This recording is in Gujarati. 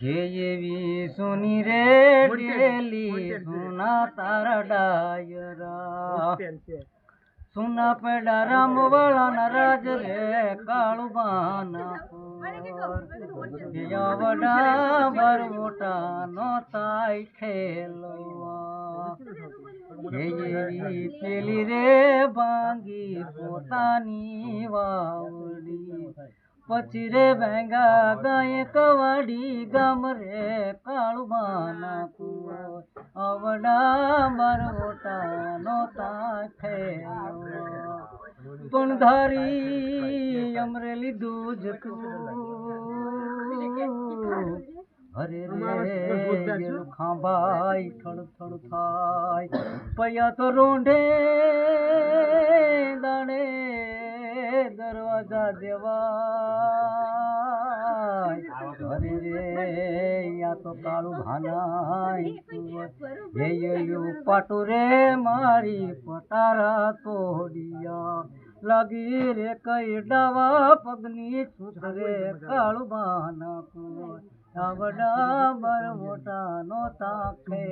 જે એવી સુની રે ડેલી સુના તારા ડાયરા. સુના પેડા રામ વાળા ના રાજ રે કાળુબાના વડા બરવોટા નો તાઈ ખેલવા. એવી પેલી રે ભાંગી પોતાની વાવડી. પછી રે ભેંગા ગાય કવાડી ગામ રે કાળુબાના કુવો અવડા બરવોટા નો તા ખેલવા પણ ધારી અમરે લીધું જતું અરે રે ખાંભાઈ થડ થડ થાય. પૈયા તો રોંઢે દરવાજા દેવાય અરે રે યા તો કાળું ભાનાય હે યયું પાટુ રે મારી પટારા તોડિયા. લાગી રે કઈ ડાવા પગની છૂટરે કાળું ભાના કુંવર. આવડા બર મોટા નો તાખે